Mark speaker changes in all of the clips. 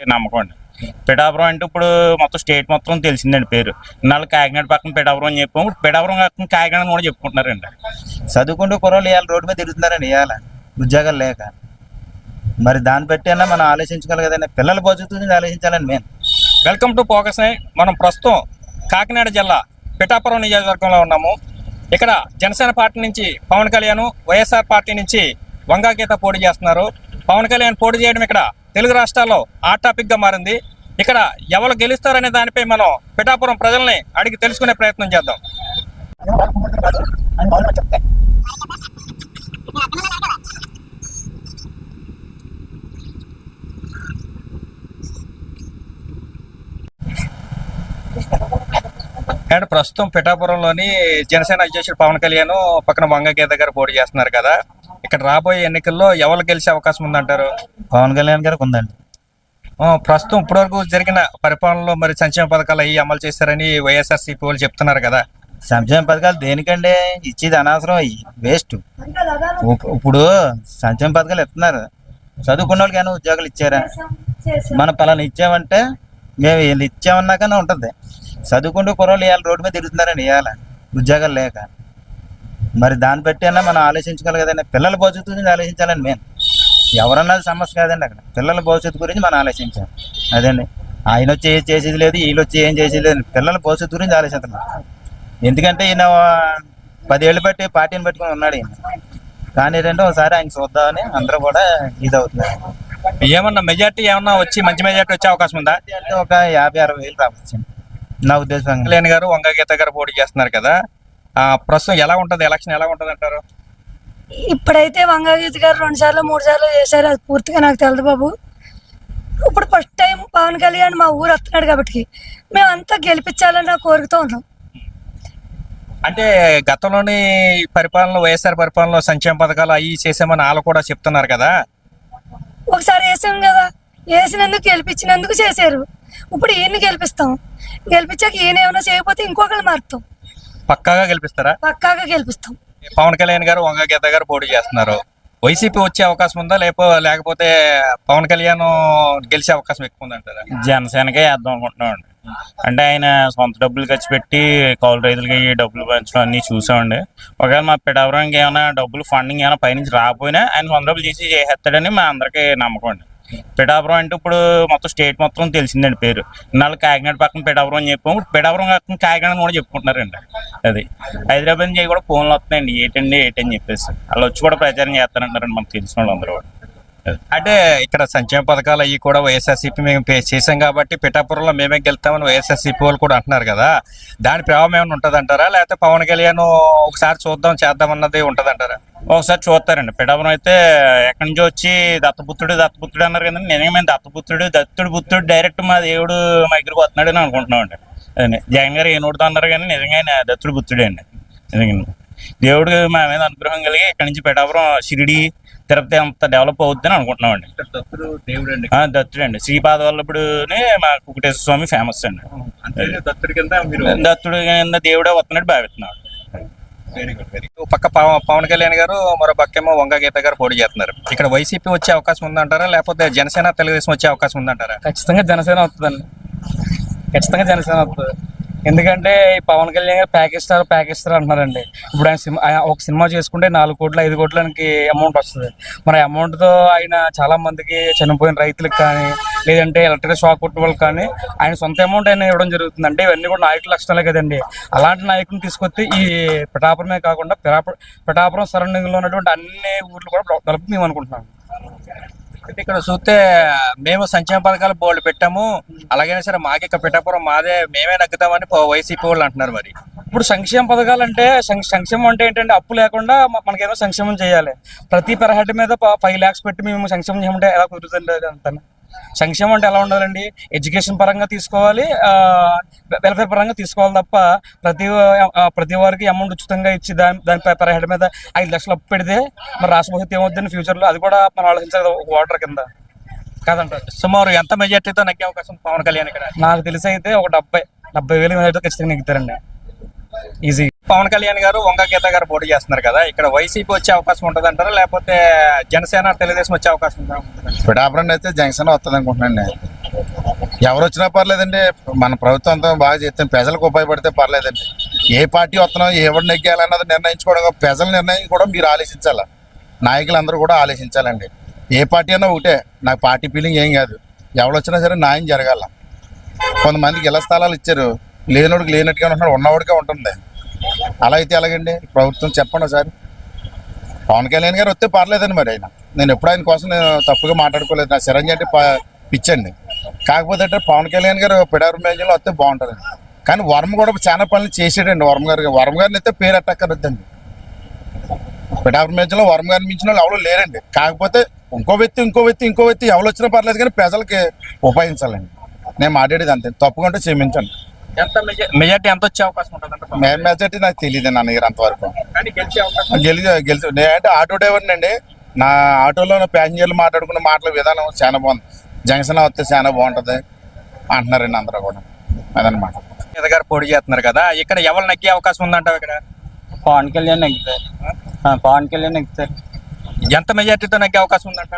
Speaker 1: నమ్మకం అండి. పిఠాపురం అంటే ఇప్పుడు మొత్తం స్టేట్ మొత్తం తెలిసిందండి పేరు. ఇన్నాళ్ళు కాకినాడ పక్కన పిఠాపురం అని చెప్పాము. ఇప్పుడు పిఠాపురం పక్కన కాకినాడ కూడా చెప్పుకుంటున్నారండి.
Speaker 2: చదువుకుంటూ కుర్రోళ్ళు ఇవాళ రోడ్డు మీద తిరుగుతున్నారండి ఇవాళ. ఉద్యోగాలు లేక. మరి దాన్ని బట్టి అయినా మనం ఆలోచించుకోవాలి కదండి. పిల్లల భవిష్యత్తు గురించి ఆలోచించాలండి మేము
Speaker 3: వెల్కమ్ టు ఫోకస్. మనం ప్రస్తుతం కాకినాడ జిల్లా పిఠాపురం నియోజకవర్గంలో ఉన్నాము. ఇక్కడ జనసేన పార్టీ నుంచి పవన్ కళ్యాణ్ వైఎస్ఆర్ పార్టీ నుంచి వంగా గీత పోటీ చేస్తున్నారు. పవన్ కళ్యాణ్ పోటీ చేయడం ఇక్కడ తెలుగు రాష్ట్రాల్లో హాట్ టాపిక్గా మారింది. ఇక్కడ ఎవరు గెలుస్తారనే దానిపై మనం పిఠాపురం ప్రజల్ని అడిగి తెలుసుకునే ప్రయత్నం చేద్దాం. అండ్ ప్రస్తుతం పిఠాపురంలోని జనసేన అధ్యక్షుడు పవన్ కళ్యాణ్ పక్కన వంగ గారు పోటీ చేస్తున్నారు కదా. ఇక్కడ రాబోయే ఎన్నికల్లో ఎవరు గెలిచే అవకాశం ఉందంటారు?
Speaker 2: పవన్ కళ్యాణ్ గారికి ఉందండి.
Speaker 3: ప్రస్తుతం ఇప్పటివరకు జరిగిన పరిపాలనలో మరి సంక్షేమ పథకాలు అవి అమలు చేశారని వైఎస్ఆర్సీపీ వాళ్ళు చెప్తున్నారు కదా.
Speaker 2: సంక్షేమ పథకాలు దేనికండి? ఇచ్చేది అనవసరం అయ్యి వేస్ట్. ఇప్పుడు సంక్షేమ పథకాలు ఇస్తున్నారు. చదువుకున్న వాళ్ళకి ఏమైనా ఉద్యోగాలు ఇచ్చారా? మనం పలానా ఇచ్చామంటే మేము వీళ్ళు ఇచ్చామన్నాకనే ఉంటుంది. చదువుకుంటూ కుర్రోళ్ళు ఇవాళ రోడ్డు మీద తిరుగుతున్నారండి ఇవాళ ఉద్యోగాలు లేక. మరి దాన్ని బట్టి అయినా మనం ఆలోచించుకోవాలి కదండి. పిల్లల భవిష్యత్తు గురించి ఆలోచించాలండి మేము ఎవరన్నది సమస్య కాదండి అక్కడ. పిల్లల భవిష్యత్తు గురించి మనం ఆలోచించాలి. అదండి? ఆయన వచ్చి ఏం చేసేది లేదు వీళ్ళు వచ్చి ఏం చేసేది లేదు. పిల్లల భవిష్యత్తు గురించి ఆలోచిస్తున్నాం ఎందుకంటే ఈయన పదేళ్ళు బట్టి పార్టీని పెట్టుకుని ఉన్నాడు ఈయన. కానీ ఏంటంటే ఒకసారి ఆయన చూద్దామని అందరూ కూడా ఇది అవుతున్నారు
Speaker 3: ఏమన్నా మెజార్టీ ఏమన్నా వచ్చి మంచి మెజార్టీ వచ్చే అవకాశం ఉందా?
Speaker 2: అంటే ఒక యాభై అరవై వేలు రావచ్చు నా ఉద్దేశం
Speaker 3: కళ్యాణ్ గారు వంగ గీత గారు పోటీ చేస్తున్నారు కదా. ప్రస్తుతం ఎలా ఉంటది? ఎలక్షన్ ఎలా ఉంటది అంటారు?
Speaker 4: ఇప్పుడైతే వంగగీత గారు రెండు సార్లు మూడు సార్లు చేశారు. అది పూర్తిగా నాకు తెలియదు బాబు. ఇప్పుడు ఫస్ట్ టైం పవన్ కళ్యాణ్ మా ఊరు వస్తున్నాడు కాబట్టి మేమంతా గెలిపించాలని కోరుకుతూ ఉన్నాం.
Speaker 3: అంటే గతంలోని పరిపాలన వైఎస్ఆర్ పరిపాలనలో సంక్షేమ పథకాలు అవి చేసామని వాళ్ళు కూడా చెప్తున్నారు కదా?
Speaker 4: ఒకసారి వేసాం కదా. వేసినందుకు గెలిపించినందుకు చేశారు. ఇప్పుడు ఈయన్ని గెలిపిస్తాం. గెలిపించాక ఈయన ఏమైనా చేయకపోతే ఇంకొకళ్ళు మారుతాం.
Speaker 3: పక్కాగా గెలిపిస్తారా?
Speaker 4: పక్కాగా గెలిపిస్తాం.
Speaker 3: పవన్ కళ్యాణ్ గారు వంగ గీత గారు పోటీ చేస్తున్నారు. వైసీపీ వచ్చే అవకాశం ఉందా? లేపో లేకపోతే పవన్ కళ్యాణ్ గెలిచే అవకాశం ఎక్కువ ఉందంటారా?
Speaker 1: జనసేనకే వేద్దాం అనుకుంటున్నామండి. అంటే ఆయన సొంత డబ్బులు ఖర్చు పెట్టి కౌలు రైతులకి డబ్బులు పంచడం అన్ని చూసామండి. ఒకవేళ మా పిఠాపురానికి ఏమైనా డబ్బులు ఫండింగ్ ఏమైనా పైనుంచి రాకపోయినా ఆయన సొంత డబ్బులు తీసి చేసేస్తాడని మా అందరికీ నమ్మకం అండి. పిఠాపురం అంటే ఇప్పుడు మొత్తం స్టేట్ మొత్తం తెలిసిందండి పేరు. ఇన్నాళ్ళు కాకినాడ పక్కన పిఠాపురం అని చెప్పాము. పిఠాపురం పక్కన కాకినాడ కూడా చెప్పుకుంటున్నారండి. అది హైదరాబాద్ నుంచి కూడా ఫోన్లు వస్తున్నాయండి. ఏటండి ఏటని చెప్పేసి. వాళ్ళు వచ్చి కూడా ప్రచారం చేస్తారంటారండి మనకు తెలిసిన వాళ్ళు అందరూ కూడా.
Speaker 3: అంటే ఇక్కడ సంక్షేమ పథకాలు అవి కూడా వైఎస్ఆర్సీపీ మేము పే చేసాం కాబట్టి పిఠాపురంలో మేమే గెలుతామని వైఎస్ఆర్సీపీ వాళ్ళు కూడా అంటున్నారు కదా. దాని ప్రభావం ఏమైనా ఉంటుంది అంటారా లేకపోతే పవన్ కళ్యాణ్ ఒకసారి చూద్దాం చేద్దాం అన్నది ఉంటుంది అంటారా
Speaker 1: ఒకసారి చూస్తారండి. పిఠాపురం అయితే ఎక్కడి నుంచో వచ్చి దత్తపుత్రుడు దత్తపుత్రుడు అన్నారు కదండి. నిజంగా మేము దత్తపుత్రుడు దత్తుడు పుత్రుడు డైరెక్ట్ మా దేవుడు మా దగ్గరికి వస్తున్నాడు అని అనుకుంటున్నామండి. అదే జగన్ గారు ఏ అన్నారు కానీ నిజంగా దత్తుడు పుత్రుడే అండి. నిజంగా. దేవుడు మా మీద అనుగ్రహం కలిగి ఇక్కడి నుంచి పిఠాపురం షిరిడి తిరుపతి అంత డెవలప్ అవుతుందని అనుకుంటున్నామండి.
Speaker 3: దత్తుడు దేవుడు అండి
Speaker 1: ఆ, దత్తుడు అండి శ్రీపాద వల్లభుడుని మా కుకుటేశ్వర స్వామి ఫేమస్ అండి.
Speaker 3: దత్తుడి కింద మీరు
Speaker 1: దత్తుడు కింద దేవుడే వస్తున్నాడు భావిస్తున్నాడు
Speaker 3: వెరీ గుడ్ వెరీ గుడ్ పక్క పవ- పవన్ కళ్యాణ్ గారు మరో పక్కేమో వంగ గీత గారు పోటీ చేస్తున్నారు. ఇక్కడ వైసీపీ వచ్చే అవకాశం ఉందంటారా? లేకపోతే జనసేన తెలుగుదేశం వచ్చే అవకాశం ఉందంటారా?
Speaker 5: ఖచ్చితంగా జనసేన వస్తుందండి. ఖచ్చితంగా జనసేన వస్తుంది. ఎందుకంటే ఈ పవన్ కళ్యాణ్ గారు ప్యాకేజ్ స్టార్ ప్యాకేజ్ స్టార్ అంటున్నారండి. ఇప్పుడు ఆయన సినిమా ఒక సినిమా చేసుకుంటే నాలుగు కోట్ల ఐదు కోట్లకి అమౌంట్ వస్తుంది. మరి అమౌంట్తో ఆయన చాలా మందికి చనిపోయిన రైతులకు కానీ లేదంటే ఎలక్ట్రిక్ షాక్ కొట్టిన వాళ్ళకి కానీ ఆయన సొంత అమౌంట్ ఆయన ఇవ్వడం జరుగుతుంది అంటే ఇవన్నీ కూడా నాయకుల లక్షణాలే కదండి. అలాంటి నాయకుని తీసుకొస్తే ఈ పిఠాపురమే కాకుండా పిఠాపురం పిఠాపురం సరౌండింగ్లో ఉన్నటువంటి అన్ని ఊర్లు కూడా డెవలప్ మేము అనుకుంటున్నాం.
Speaker 3: ఇక్కడ చూస్తే మేము సంక్షేమ పథకాలు బోర్డు పెట్టాము. అలాగైనా సరే మాకు ఇక్కడ పిఠాపురం మాదే మేమే నగ్గుతామని వైసీపీ వాళ్ళు అంటున్నారు మరి.
Speaker 5: ఇప్పుడు సంక్షేమ పథకాలు అంటే సం- సంక్షేమం అంటే ఏంటంటే అప్పు లేకుండా మనకేమో సంక్షేమం చేయాలి. ప్రతి పెరహెడ్ మీద ఫైవ్ ల్యాక్స్ పెట్టి మేము సంక్షేమం చేయమంటే ఎలా కుదురుతుంది అది అంతా సంక్షేమం అంటే ఎలా ఉండాలండి? ఎడ్యుకేషన్ పరంగా తీసుకోవాలి వెల్ఫేర్ పరంగా తీసుకోవాలి తప్ప ప్రతి ప్రతి వారికి అమౌంట్ ఉచితంగా ఇచ్చి దాని దాని పెర్ హెడ్ మీద ఐదు లక్షలు అప్పు పెడితే మరి రాష్ట్ర భవిష్యత్తు ఏమవుతుంది ఫ్యూచర్లో అది కూడా మనం ఆలోచించాలి ఒక వాటర్ కింద. కాదంటారు.
Speaker 3: సుమారు ఎంత మెజార్టీతో నగ్గే అవకాశం పవన్ కళ్యాణ్ ఇక్కడ?
Speaker 5: నాకు తెలిసి అయితే ఒక డెబ్బై డెబ్బై వేల అయితే ఖచ్చితంగా నెగ్గుతారండి. ఈజీ.
Speaker 3: పవన్ కళ్యాణ్ గారు వంగ గీత గారు పోటీ చేస్తున్నారు కదా ఇక్కడ వైసీపీ వచ్చే అవకాశం ఉంటుంది అంటారా లేకపోతే జనసేన తెలుగుదేశం వచ్చే అవకాశం
Speaker 6: పిఠాపురం అయితే జనసేన వస్తుంది అనుకుంటున్నాను ఎవరు వచ్చినా పర్లేదండి మన ప్రభుత్వం అంతా బాగా చేస్తాం ప్రజలకు ఉపయోగపడితే పర్లేదండి. ఏ పార్టీ వస్తున్నాం ఎవరు నెగ్గాలన్నది నిర్ణయించుకోవడం ప్రజల నిర్ణయం కూడా మీరు ఆలోచించాలి? నాయకులందరూ కూడా ఆలోచించాలండి. ఏ పార్టీ అన్నా ఒకటే నాకు పార్టీ ఫీలింగ్ ఏం కాదు. ఎవరు వచ్చినా సరే న్యాయం జరగాల. కొంతమందికి ఇళ్ళ స్థలాలు ఇచ్చారు. లేనోడికి లేనట్టుగా ఉంటున్నాడు ఉన్నవాడికే ఉంటుంది. అలా అయితే ఎలాగండి? ప్రభుత్వం చెప్పండి సార్ పవన్ కళ్యాణ్ గారు వస్తే పర్లేదండి మరి ఆయన. నేను ఎప్పుడు ఆయన కోసం నేను తప్పుగా మాట్లాడుకోలేదు. నా చిరంజీవి అంటే పిచ్చండి. కాకపోతే అంటే పవన్ కళ్యాణ్ గారు పిడారు మేజంలో వస్తే బాగుంటుంది. కానీ వర్మ కూడా చాలా పనులు చేసాడండి వర్మ గారు. వర్మ గారిని అయితే పేరు ఎట్టక్కర్లేదండి. పిడారు మేజంలో వర్మ గారిని మించిన వాళ్ళు ఎవరు లేరండి. కాకపోతే ఇంకో వ్యక్తి ఇంకో వ్యక్తి ఇంకో వ్యక్తి ఎవరు వచ్చినా పర్లేదు కానీ ప్రజలకి ఉపయోగించాలండి. నేను మాట్లాడేది అంతే. తప్పుకుంటే క్షమించండి.
Speaker 3: ఎంత మెజా- మెజార్టీ ఎంత వచ్చే అవకాశం ఉంటుంది అంటే
Speaker 6: మెజార్టీ నాకు తెలియదు నాన్న గారు అంతవరకు
Speaker 3: కానీ గెలిచే
Speaker 6: గెలిచి నేనంటే ఆటో డ్రైవర్ని అండి నా ఆటోలో ప్యాసింజర్లు మాట్లాడుకున్న మాటల విధానం చాలా బాగుంది. జంక్షన్ వస్తే చాలా బాగుంటుంది అంటున్నారండి అందరూ కూడా. అదనమాట.
Speaker 3: గారు పోటీ చేస్తున్నారు కదా ఇక్కడ ఎవరు నగ్గే అవకాశం ఉందంటావు ఇక్కడ?
Speaker 5: పవన్ కళ్యాణ్ నెగ్గుతారు. పవన్ కళ్యాణ్ నెగ్గుతారు.
Speaker 3: ఎంత మెజార్టీతో నగ్గే అవకాశం ఉందంట?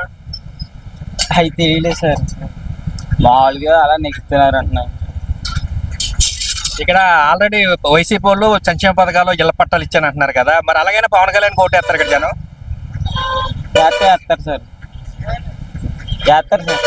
Speaker 5: అవి తెలియలేదు సార్. మామూలుగా అలా నెగ్గుతున్నారు అంటున్నారు.
Speaker 3: ఇక్కడ ఆల్రెడీ వైసీపీ వాళ్ళు సంక్షేమ పథకాలు ఇళ్ళ పట్టాలు ఇచ్చాను అంటున్నారు కదా. మరి అలాగైనా పవన్ కళ్యాణ్ ఓటేస్తారు ఇక్కడ జనం?
Speaker 5: చేస్తారు సార్. చేస్తారు సార్